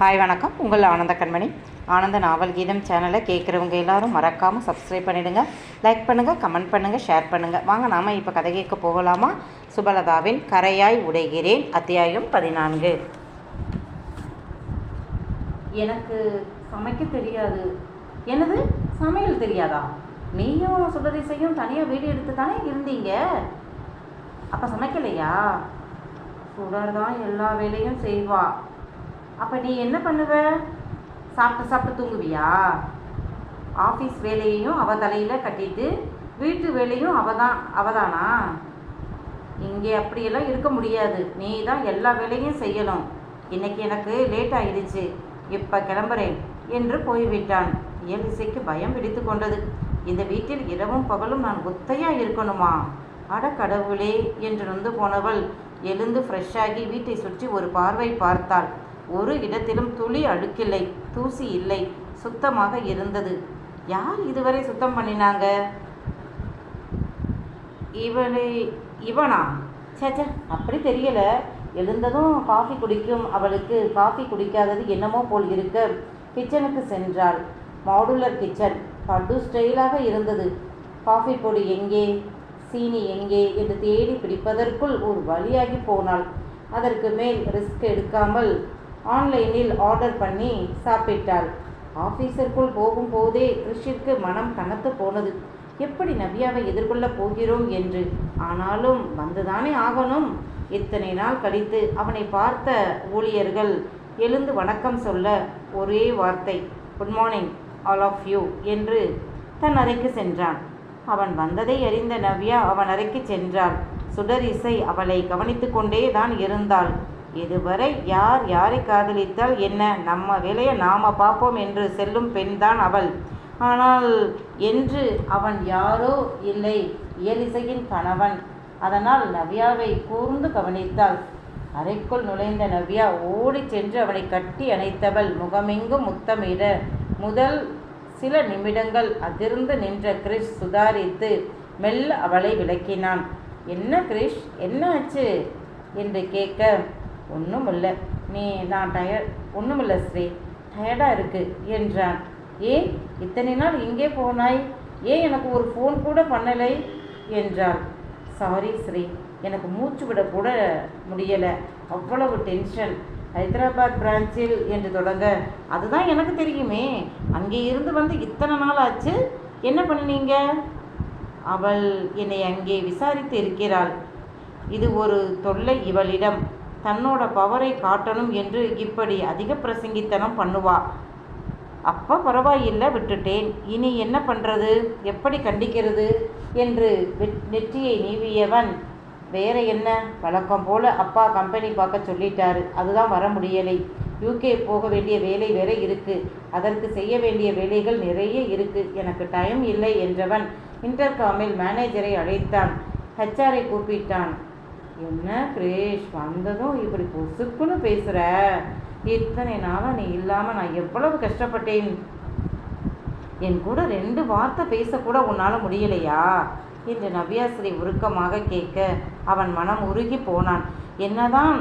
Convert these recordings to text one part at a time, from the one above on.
Hi வணக்கம். உங்கள் ஆனந்த கண்மணி. ஆனந்த நாவல் கீதம் சேனலை கேட்குறவங்க எல்லாரும் மறக்காமல் சப்ஸ்கிரைப் பண்ணிடுங்க. லைக் பண்ணுங்கள் கமெண்ட் பண்ணுங்கள் ஷேர் பண்ணுங்கள் வாங்க நாம் இப்போ கதை கேட்க போகலாமா? சுபலதாவின் கரையாய் உடைகிறேன் அத்தியாயம் பதினான்கு. எனக்கு சமைக்க தெரியாது. என்னது? சமையல் தெரியாதா? நீயும் சுபதிசையும் தனியாக வீடு எடுத்து தானே இருந்தீங்க? அப்போ சமைக்கலையா? சுடர் தான் எல்லா வேலையும் செய்வாள் அப்போ நீ என்ன பண்ணுவ? சாப்பிட்டு சாப்பிட்டு தூங்குவியா? ஆஃபீஸ் வேலையையும் அவ தலையில் கட்டிட்டு வீட்டு வேலையும் அவ தான் அவதானா? இங்கே அப்படியெல்லாம் இருக்க முடியாது. நீ தான் எல்லா வேலையும் செய்யணும். இன்னைக்கு எனக்கு லேட் ஆயிடுச்சு. இப்போ கிளம்புறேன் என்று போய்விட்டான். இயலிசைக்கு பயம் பிடித்து கொண்டது. இந்த வீட்டில் இரவும் பகலும் நான் ஒத்தையா இருக்கணுமா? அட கடவுளே என்று நொந்து போனவள் எழுந்து ஃப்ரெஷ்ஷாகி வீட்டை சுற்றி ஒரு பார்வை பார்த்தாள். ஒரு இடத்திலும் துளி அழுக்கில்லை தூசி இல்லை சுத்தமாக இருந்தது. யார் இதுவரை சுத்தம் பண்ணினாங்க? இவளை இவனா? சேச்சே அப்படி தெரியல. எழுந்ததும் காஃபி குடிக்கும் அவளுக்கு. காஃபி குடிக்காதது என்னமோ போல் இருக்க. கிச்சனுக்கு சென்றாள். Modular kitchen. படு ஸ்டைலாக இருந்தது. காஃபி பொடி எங்கே? சீனி எங்கே? என்று தேடி பிடிப்பதற்குள் ஒரு வழியாகி போனாள். அதற்கு மேல் ரிஸ்க் எடுக்காமல் ஆன்லைனில் ஆர்டர் பண்ணி சாப்பிட்டாள். ஆஃபீஸிற்குள் போகும்போதே கிறிஷிற்கு மனம் கனத்து போனது. எப்படி நவ்யாவை எதிர்கொள்ளப் போகிறோம் என்று? ஆனாலும் வந்துதானே ஆகணும்? இத்தனை நாள் கழித்து அவனை பார்த்த ஊழியர்கள் எழுந்து வணக்கம் சொல்ல ஒரே வார்த்தை good morning all of you என்று தன் அறைக்கு சென்றான். அவன் வந்ததை அறிந்த நவ்யா அவன் அறைக்கு சென்றாள். சுடர் இசை அவளை கவனித்து கொண்டே தான் இருந்தாள். இதுவரை யார் யாரை காதலித்தால் என்ன? நம்ம வேலையை நாம பார்ப்போம் என்று செல்லும் பெண்தான் அவள். ஆனால் என்று அவன் யாரோ இல்லை. இயலிசையின் கணவன். அதனால் நவ்யாவை கூர்ந்து கவனித்தாள். அறைக்குள் நுழைந்த நவ்யா ஓடிச் சென்று அவனை கட்டி அணைத்தவள். முகமெங்கும் முத்தமிட. முதல் சில நிமிடங்கள் அதிர்ந்து நின்ற கிரிஷ் சுதாரித்து மெல்ல அவளை விளக்கினான். என்ன கிரிஷ் என்ன ஆச்சு? என்று கேட்க ஒன்றுமில்ல நீ நான் டயர்ட் இல்லை ஸ்ரீ. டயர்டாக இருக்குது என்றான். ஏன் இத்தனை நாள் இங்கே போனாய்? ஏன் எனக்கு ஒரு ஃபோன் கூட பண்ணலை? என்றாள். சாரி ஸ்ரீ. எனக்கு மூச்சு விட கூட முடியலை. அவ்வளவு டென்ஷன் ஹைதராபாத் பிரான்ச்சில் என்று தொடங்க. அதுதான் எனக்கு தெரியுமே. அங்கே இருந்து வந்து இத்தனை நாள் ஆச்சு? என்ன பண்ணினீங்க? அவள் என்னை அங்கே விசாரித்து இருக்கிறாள். இது ஒரு தொல்லை இவளிடம். தன்னோட பவரை காட்டணும் என்று இப்படி அதிக பிரசங்கித்தனம் பண்ணுவா. அப்போ பரவாயில்லை விட்டுட்டேன். இனி என்ன பண்ணுறது எப்படி கண்டிக்கிறது? என்று வெட்- நெற்றியை நீவியவன். வேற என்ன? வழக்கம் போல அப்பா கம்பெனி பார்க்க சொல்லிட்டாரு. அதுதான் வர முடியலை. யூகே போக வேண்டிய வேலை வேற இருக்கு. அதற்கு செய்ய வேண்டிய வேலைகள் நிறைய இருக்கு. எனக்கு டைம் இல்லை என்றவன் இன்டர்காமில் மேனேஜரை அழைத்தான். ஹெச்ஆரை கூப்பிட்டான். என்ன கிரேஷ் வந்ததும் இப்படி பொசுக்குன்னு பேசுகிற இத்தனை நாளாக நீ இல்லாமல் நான் எவ்வளவு கஷ்டப்பட்டேன்? என் கூட ரெண்டு வார்த்தை பேசக்கூட உன்னால் முடியலையா? என்று நவ்யாஸ்ரீ உருக்கமாக கேட்க அவன் மனம் உருகி போனான். என்னதான்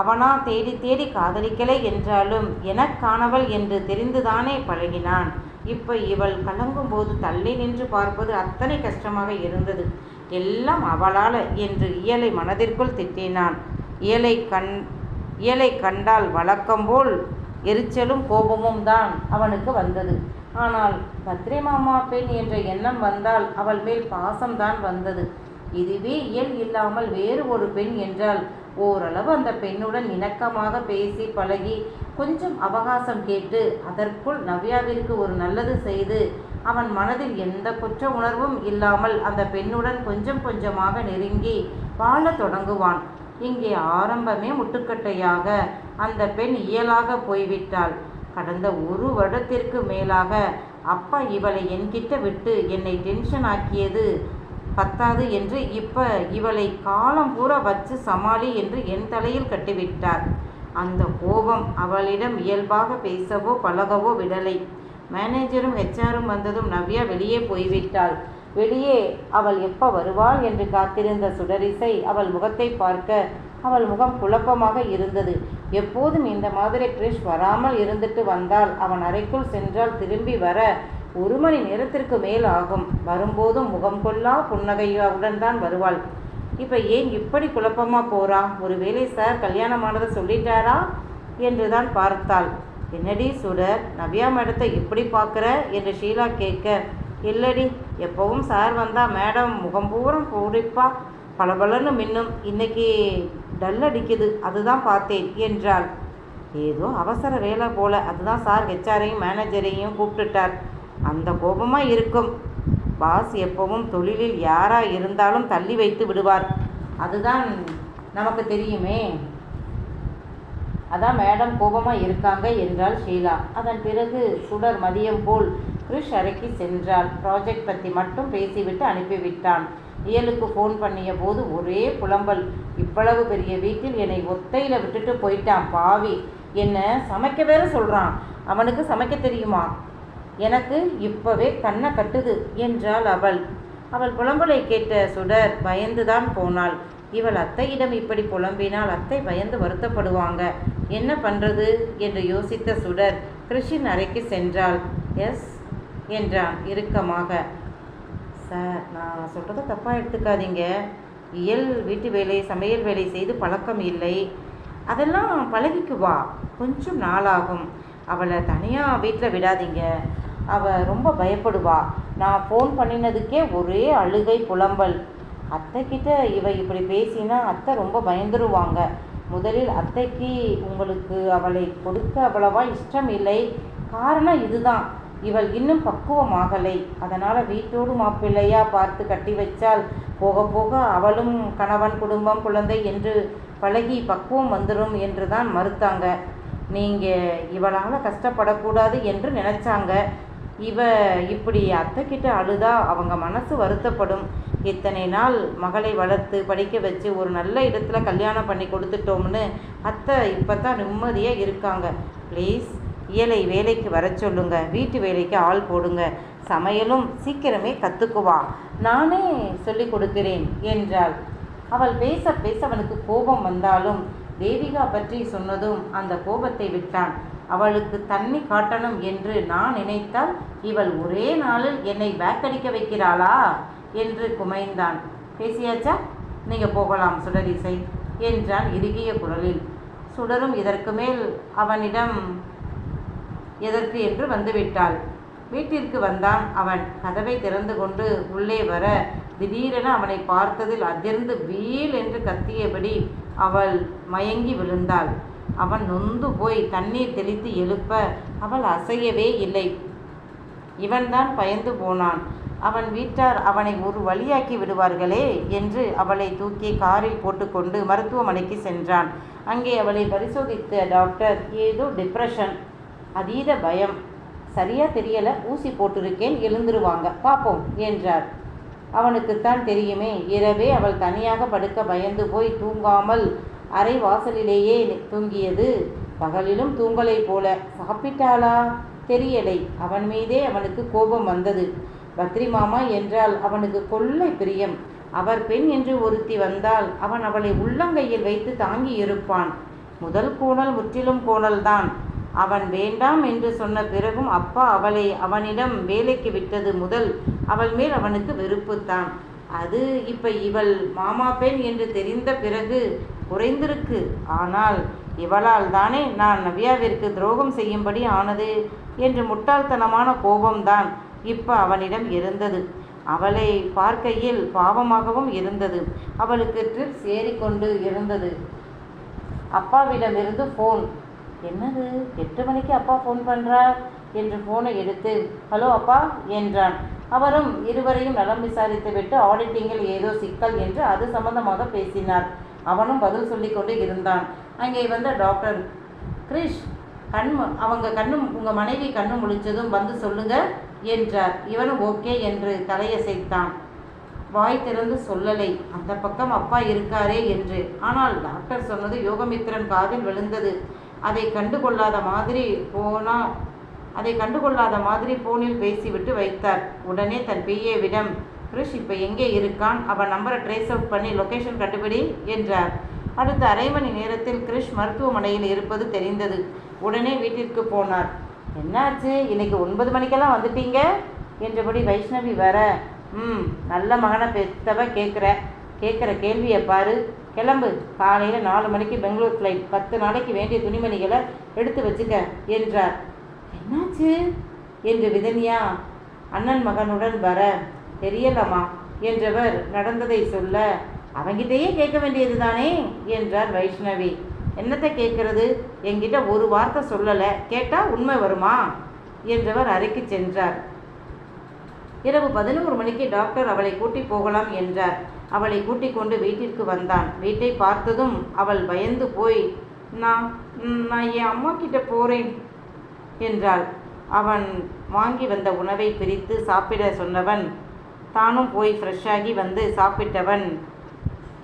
அவனா தேடி தேடி காதலிக்கலை என்றாலும் எனக்கானவள் என்று தெரிந்துதானே பழகினான். இப்போ இவள் கலங்கும்போது தள்ளி நின்று பார்ப்பது அத்தனை கஷ்டமாக இருந்தது. எல்லாம் அவளால் என்று இயலை மனதிற்குள் திட்டினான். இயலை கண் இயலை கண்டால் வழக்கம்போல் எரிச்சலும் கோபமும் தான் அவனுக்கு வந்தது. ஆனால் பத்ரே மாமா பெண் என்ற எண்ணம் வந்தால் அவள் மேல் பாசம்தான் வந்தது. இதுவே இயல் இல்லாமல் வேறு ஒரு பெண் என்றால் ஓரளவு அந்த பெண்ணுடன் இணக்கமாக பேசி பழகி கொஞ்சம் அவகாசம் கேட்டு அதற்குள் நவ்யாவிற்கு ஒரு நல்லது செய்து அவன் மனதில் எந்த குற்ற உணர்வும் இல்லாமல் அந்த பெண்ணுடன் கொஞ்சம் கொஞ்சமாக நெருங்கி வாழத் தொடங்குவான். இங்கே ஆரம்பமே முட்டுக்கட்டையாக. அந்த பெண் இயலாக போய்விட்டாள். கடந்த ஒரு வருடத்திற்கு மேலாக அப்பா இவளை என்கிட்ட விட்டு என்னை டென்ஷன் ஆக்கியது பத்தாது என்று இப்ப இவளை காலம் பூரா வச்சு சமாளி என்று என் தலையில் கட்டிவிட்டார். அந்த கோபம் அவளிடம் இயல்பாக பேசவோ பழகவோ விடலை. மேனேஜரும் ஹெச்ஆரும் வந்ததும் நவ்யா வெளியே போய்விட்டாள். வெளியே அவள் எப்போ வருவாள்? என்று காத்திருந்த சுடரிசை அவள் முகத்தை பார்க்க அவள் முகம் குழப்பமாக இருந்தது. எப்போதும் இந்த மாதிரி கிரிஷ் வராமல் இருந்துட்டு வந்தால் அவன் அறைக்குள் சென்றால் திரும்பி வர ஒரு மணி நேரத்திற்கு மேல் ஆகும். வரும்போதும் முகம் கொள்ளா புன்னகையுடன் தான் வருவாள். இப்போ ஏன் இப்படி குழப்பமா போகிறா ஒருவேளை சார் கல்யாணமானதை சொல்லிட்டாரா? என்று தான் பார்த்தாள். என்னடி சுடர் நவ்யா மேடத்தை இப்படி பார்க்குற? என்று ஷீலா கேட்க இல்லடி எப்பவும் சார் வந்தால் மேடம் முகம் பூரம் பூரிப்பா பளபளன்னு மின்னும். இன்னைக்கு டல் அடிக்குது அதுதான் பார்த்தேன் என்றாள். ஏதோ அவசர வேலை போல அதுதான் சார் ஹெச்ஆரையும் மேனேஜரையும் கூப்பிட்டுட்டார். அந்த கோபமாக இருக்கும். பாஸ் எப்பவும் தொழிலில் யாராக இருந்தாலும் தள்ளி வைத்து விடுவார். அதுதான் நமக்கு தெரியுமே. அதான் மேடம் கோபமாக இருக்காங்க என்றாள் ஷீலா. அதன் பிறகு சுடர் மதியம் போல் கிருஷ் அறைக்கு சென்றாள். ப்ராஜெக்ட் பற்றி மட்டும் பேசிவிட்டு அனுப்பிவிட்டான். இயலுக்கு ஃபோன் பண்ணிய போது ஒரே புலம்பல். இவ்வளவு பெரிய வீட்டில் என்னை ஒத்தையில் விட்டுட்டு போயிட்டான். பாவி. என்ன? சமைக்க வேற சொல்கிறான் அவனுக்கு சமைக்க தெரியுமா? எனக்கு இப்போவே கண்ணை கட்டுது என்றாள் அவள். அவள் புலம்பலை கேட்ட சுடர் பயந்துதான் போனாள். இவள் அத்தையிடம் இப்படி புலம்பினால் அத்தை பயந்து வருத்தப்படுவாங்க. என்ன பண்ணுறது என்று யோசித்த சுடர் கிருஷின் அறைக்கு சென்றாள். எஸ் என்றான் இறுக்கமாக. சார் நான் சொல்கிறத தப்பாக எடுத்துக்காதீங்க. இயல் வீட்டு வேலை சமையல் வேலை செய்து பழக்கம் இல்லை. அதெல்லாம் பழகிக்கு வா. கொஞ்சம் நாளாகும். அவளை தனியாக வீட்டில் விடாதீங்க. அவள் ரொம்ப பயப்படுவா. நான் ஃபோன் பண்ணினதுக்கே ஒரே அழுகை புலம்பல். அத்தைக்கிட்ட இவ இப்படி பேசினா அத்தை ரொம்ப பயந்துருவாங்க. முதலில் அத்தைக்கு உங்களுக்கு அவளை கொடுக்க அவ்வளவா இஷ்டம் இல்லை காரணம் இதுதான். இவள் இன்னும் பக்குவமாகலை. அதனால் வீட்டோடு மாப்பிள்ளையா பார்த்து கட்டி வச்சால் போக போக அவளும் கணவன் குடும்பம் குழந்தை என்று பழகி பக்குவம் வந்துடும் என்று தான் மறுத்தாங்க. நீங்கள் இவளால் கஷ்டப்படக்கூடாது என்று நினச்சாங்க. இவ இப்படி அத்தைக்கிட்ட அழுதா அவங்க மனசு வருத்தப்படும். இத்தனை நாள் மகளை வளர்த்து படிக்க வச்சு ஒரு நல்ல இடத்துல கல்யாணம் பண்ணி கொடுத்துட்டோம்னு அத்தை இப்போ தான் நிம்மதியாக இருக்காங்க. ப்ளீஸ் இயலை வேலைக்கு வர சொல்லுங்க. வீட்டு வேலைக்கு ஆள் போடுங்க. சமையலும் சீக்கிரமே கற்றுக்குவா நானே சொல்லி கொடுக்கிறேன் என்றாள். அவள் பேச பேச அவனுக்கு கோபம் வந்தாலும் தேவிகா பற்றி சொன்னதும் அந்த கோபத்தை விட்டான். அவளுக்கு தண்ணி காட்டணும் என்று நான் நினைத்தால் இவள் ஒரே நாளில் என்னை பேக்கடிக்க வைக்கிறாளா? என்று குமைந்தான். பேசியாச்சா? நீங்கள் போகலாம் சுடரிசை என்றான் இறுகிய குரலில். சுடரும் இதற்கு மேல் அவனிடம் எதற்கு? என்று வந்துவிட்டாள். வீட்டிற்கு வந்தான் அவன். கதவை திறந்து கொண்டு உள்ளே வர திடீரென அவனை பார்த்ததில் அதிர்ந்து வீல் என்று கத்தியபடி அவள் மயங்கி விழுந்தாள். அவன் நொந்து போய் தண்ணீர் தெளித்து எழுப்ப அவள் அசையவே இல்லை. இவன்தான் பயந்து போனான். அவன் வீட்டார் அவனை ஒரு வழியாக்கி விடுவார்களே என்று அவளை தூக்கி காரில் போட்டுக்கொண்டு மருத்துவமனைக்கு சென்றான். அங்கே அவளை பரிசோதித்த டாக்டர் ஏதோ டிப்ரெஷன் அதீத பயம். சரியா தெரியல ஊசி போட்டிருக்கேன் எழுந்துருவாங்க பார்ப்போம் என்றார். அவனுக்குத்தான் தெரியுமே இரவே அவள் தனியாக படுக்க பயந்து போய் தூங்காமல் அரை வாசலிலேயே தூங்கியது. பகலிலும் தூங்கலை போல சாப்பிட்டாளா? தெரியலை. அவன் மீதே அவனுக்கு கோபம் வந்தது. பத்ரி மாமா என்றால் அவனுக்கு கொள்ளை பிரியம். அவர் பெண் என்று ஒருத்தி வந்தால் அவன் அவளை உள்ளங்கையில் வைத்து தாங்கி இருப்பான். முதல் கோணல் முற்றிலும் கோணல்தான். அவன் வேண்டாம் என்று சொன்ன பிறகும் அப்பா அவளை அவனிடம் வேலைக்கு விட்டது முதல் அவள் மேல் அவனுக்கு வெறுப்புத்தான். அது இப்ப இவள் மாமா பெண் என்று தெரிந்த பிறகு குறைந்திருக்கு. ஆனால் இவளால் தானே நான் நவ்யாவிற்கு துரோகம் செய்யும்படி ஆனது என்று முட்டாள்தனமான கோபம்தான். இப்போ அவனிடம் இருந்தது. அவளை பார்க்கையில் பாவமாகவும் இருந்தது. அவளுக்கு ட்ரிப்ஸ் ஏறிக்கொண்டு இருந்தது. அப்பாவிடமிருந்து ஃபோன் என்னது? எட்டு மணிக்கு அப்பா ஃபோன் பண்ணுறார் என்று ஃபோனை எடுத்து ஹலோ அப்பா என்றான். அவரும் இருவரையும் நலம் விசாரித்துவிட்டு ஆடிட்டிங்கில் ஏதோ சிக்கல் என்று அது சம்பந்தமாக பேசினார். அவனும் பதில் சொல்லிக்கொண்டு இருந்தான். அங்கே வந்த டாக்டர் கிரிஷ் கண் அவங்க கண்ணும் உங்கள் மனைவி கண்ணு முழிச்சதும் வந்து சொல்லுங்கள் என்றார். இவனும் ஓகே என்று தலையசைத்தான். வாய் திறந்து சொல்லலை. அந்த பக்கம் அப்பா இருக்காரே என்று. ஆனால் டாக்டர் சொன்னது யோகமித்திரன் காதில் விழுந்தது. அதை கண்டுகொள்ளாத மாதிரி போனா அதை கண்டுகொள்ளாத மாதிரி போனில் பேசிவிட்டு வைத்தார். உடனே தன் பிஏவிடம் கிரிஷ் இப்போ எங்கே இருக்கான்? அவன் நம்பரை ட்ரேஸ் அவுட் பண்ணி லொக்கேஷன் கண்டுபிடி என்றார். அடுத்த அரை மணி நேரத்தில் கிரிஷ் மருத்துவமனையில் இருப்பது தெரிந்தது. உடனே வீட்டிற்கு போனார். என்னாச்சு? இன்னைக்கு ஒன்பது மணிக்கெல்லாம் வந்துட்டீங்க? என்றபடி வைஷ்ணவி வர ம் நல்ல மகனை பெத்தவ கேட்குற கேட்குற கேள்வியை பாரு. கிளம்பு. காலையில் நாலு மணிக்கு பெங்களூர் ஃப்ளைட் பத்து நாளைக்கு வேண்டிய துணிமணிகளை எடுத்து வச்சுக்க என்றார். என்னாச்சு? என்று விதனியா அண்ணன் மகனுடன் வர தெரியலம்மா என்றவர் நடந்ததை சொல்ல அவங்கிட்டேயே கேட்க வேண்டியது தானே என்றார் வைஷ்ணவி. என்னத்தை கேட்கறது என்கிட்ட ஒரு வார்த்தை சொல்லலை. கேட்டால் உண்மை வருமா? என்றவர் அறைக்கு சென்றார். இரவு பதினோரு மணிக்கு டாக்டர் அவளை கூட்டி போகலாம் என்றார். அவளை கூட்டி கொண்டு வீட்டிற்கு வந்தான். வீட்டை பார்த்ததும் அவள் பயந்து போய் நான் நான் என் அம்மா கிட்ட போகிறேன் என்றாள். அவன் வாங்கி வந்த உணவை பிரித்து சாப்பிட சொன்னவன் தானும் போய் ஃப்ரெஷ்ஷாகி வந்து சாப்பிட்டவன்.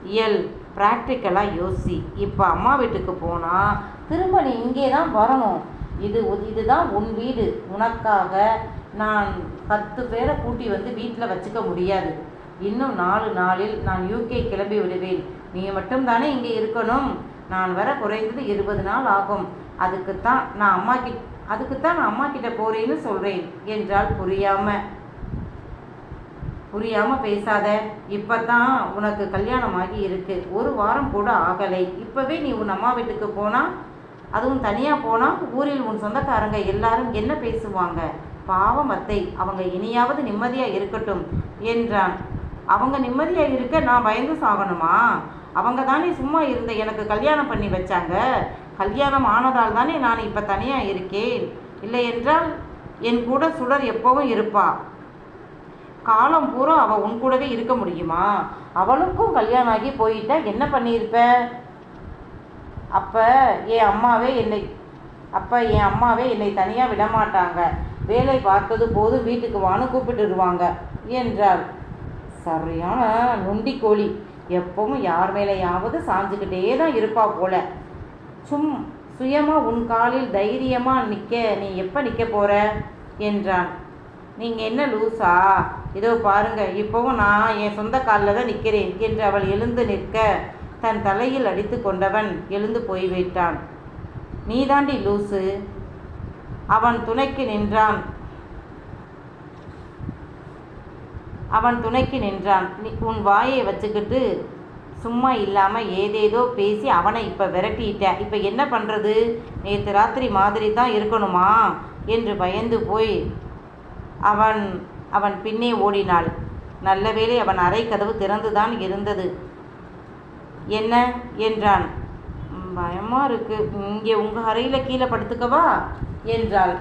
இயல் ப்ராக்டிக்கலாக யோசி. இப்போ அம்மா வீட்டுக்கு போனால் திரும்ப நீ இங்கே தான் வரணும். இது உ- இதுதான் உன் வீடு. உனக்காக நான் பத்து பேரை கூட்டி வந்து வீட்டில் வச்சுக்க முடியாது. இன்னும் நாலு நாளில் நான் யூகே கிளம்பி விடுவேன். நீ மட்டும் தானே இங்கே இருக்கணும். நான் வர குறைந்தது இருபது நாள் ஆகும். அதுக்குத்தான் நான் அம்மா கிட் அதுக்குத்தான் நான் அம்மா கிட்ட போகிறேன்னு சொல்கிறேன் என்றால் புரியாமல் புரியாம பேசாத. இப்பதான் உனக்கு கல்யாணம் ஆகி இருக்கு. ஒரு வாரம் கூட ஆகலை. இப்பவே நீ உன் அம்மா வீட்டுக்கு போனா அதுவும் தனியா போனா ஊரில் உன் சொந்தக்காரங்க எல்லாரும் என்ன பேசுவாங்க? பாவம் அத்தை அவங்க இனியாவது நிம்மதியா இருக்கட்டும் என்றான். அவங்க நிம்மதியா இருக்க நான் பயந்து சாகணுமா? அவங்க தானே சும்மா இருந்த எனக்கு கல்யாணம் பண்ணி வச்சாங்க. கல்யாணம் ஆனதால் தானே நான் இப்ப தனியா இருக்கேன். இல்லை என்றால் என் கூட சுடர் எப்பவும் இருப்பா. காலம் பூரா அவள் உன் கூடவே இருக்க முடியுமா? அவளுக்கும் கல்யாணம் ஆகி போயிட்டா என்ன பண்ணியிருப்ப? அப்போ என் அம்மாவே என்னை அப்போ என் அம்மாவே என்னை தனியாக விட மாட்டாங்க வேலை பார்த்தது போதும் வீட்டுக்கு வான்னு கூப்பிட்டுருவாங்க என்றாள். சரியான நொண்டி கோழி. எப்பவும் யார் மேலேயாவது சாஞ்சுக்கிட்டே தான் இருப்பா போல. சும் சுயமாக உன் காலில் தைரியமாக நிற்க நீ எப்போ நிற்க போகிற என்றான். நீங்கள் என்ன லூசா? இதோ பாருங்க இப்போவும் நான் என் சொந்த காலில் தான் நிற்கிறேன் என்று அவள் எழுந்து நிற்க தன் தலையில் அடித்து கொண்டவன் எழுந்து போய்விட்டான் நீதாண்டி லூசு? அவன் துணைக்கு நின்றான். அவன் துணைக்கு நின்றான். நீ உன் வாயை வச்சுக்கிட்டு சும்மா இல்லாமல் ஏதேதோ பேசி அவனை இப்போ விரட்டிட்டேன் இப்போ என்ன பண்ணுறது நேற்று ராத்திரி மாதிரி தான் இருக்கணுமா? என்று பயந்து போய் அவன் அவன் பின்னே ஓடினாள். நல்ல வேளை அவன் அறை கதவு திறந்துதான் இருந்தது. என்ன? என்றான். பயமாக பயமா இருக்கு. இங்கே உங்கள் அறையில் கீழே படுத்துக்கவா? என்றாள்.